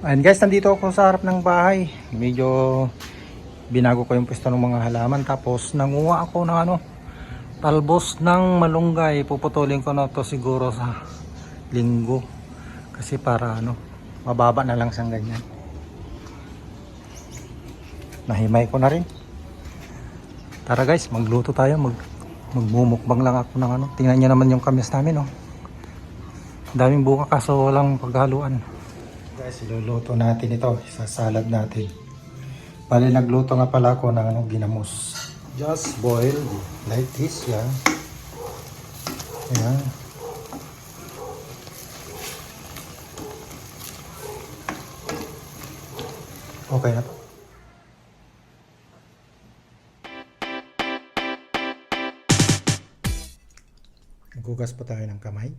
Ayan guys, nandito ako sa harap ng bahay. Medyo binago ko yung pwesto ng mga halaman. Tapos nanguha ako ng ano, talbos ng malunggay. Puputulin ko na to siguro sa linggo. Kasi para ano, mababa na lang siyang ganyan. Nahimay ko na rin. Tara guys, magluto tayo. Mag, magmumukbang lang ako ng ano. Tingnan niyo naman yung kamis namin oh. Daming buka kaso walang paghaluan. Guys, iluluto natin ito. Sa salad natin. Bali, nagluto nga pala ako ng ano, ginamos. Just boil like this, yan. Yan. Okay na to. Maghugas pa tayo ng kamay.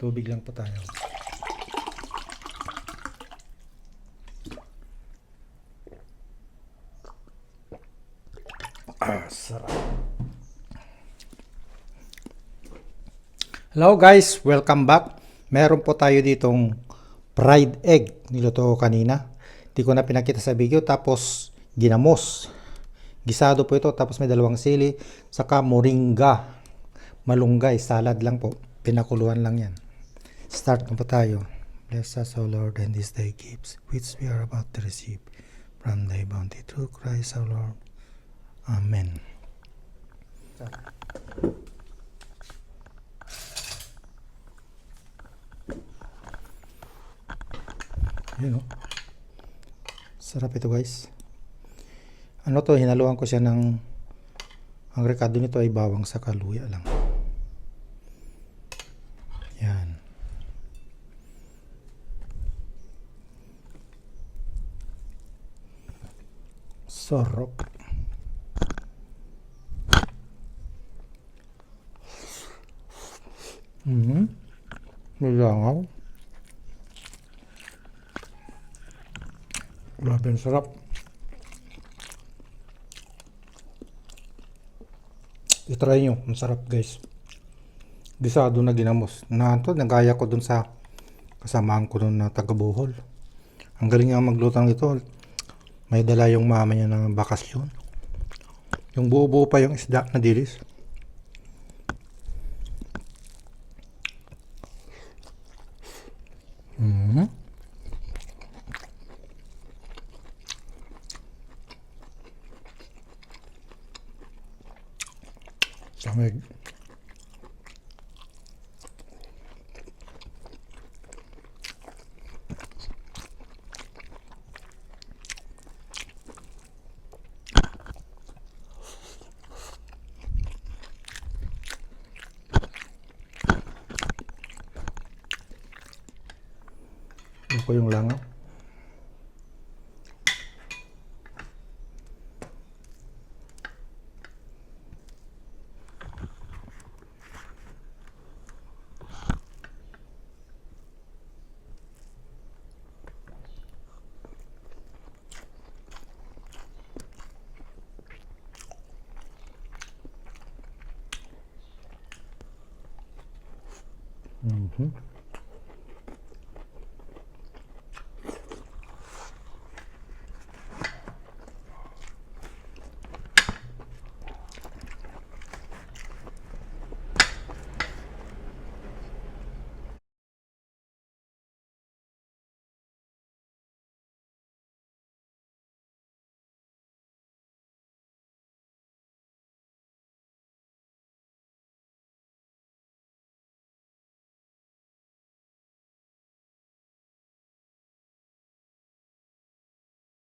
Tubig lang po tayo. Ah, sarap. Hello guys, welcome back. Meron po tayo ditong fried egg. Niluto ko kanina. Hindi ko na pinakita sa video. Tapos ginamos. Gisado po ito. Tapos may dalawang sili. Saka moringa. Malunggay. Salad lang po. Pinakuluan lang yan. Start na po tayo. Bless us, O Lord, and this day gifts, which we are about to receive from thy bounty through Christ our Lord. Amen. Yun o. Sarap ito guys. Ano to, hinaluan ko siya ng ang rekado nito ay bawang sa kaluya lang. Sarap. Mhm. Nilangaw. Grabe ang sarap. I-try nyo. Ang sarap guys. Gisado na ginamos. Na to, nagaya ko dun sa kasamaan ko dun na taga Bohol. Ang galing nga magluto ng ito. May dala yung mama niya ng bakasyon. Yung buo-buo pa yung isda na dilis. Mhm. Samig. Yung langaw? Mhm.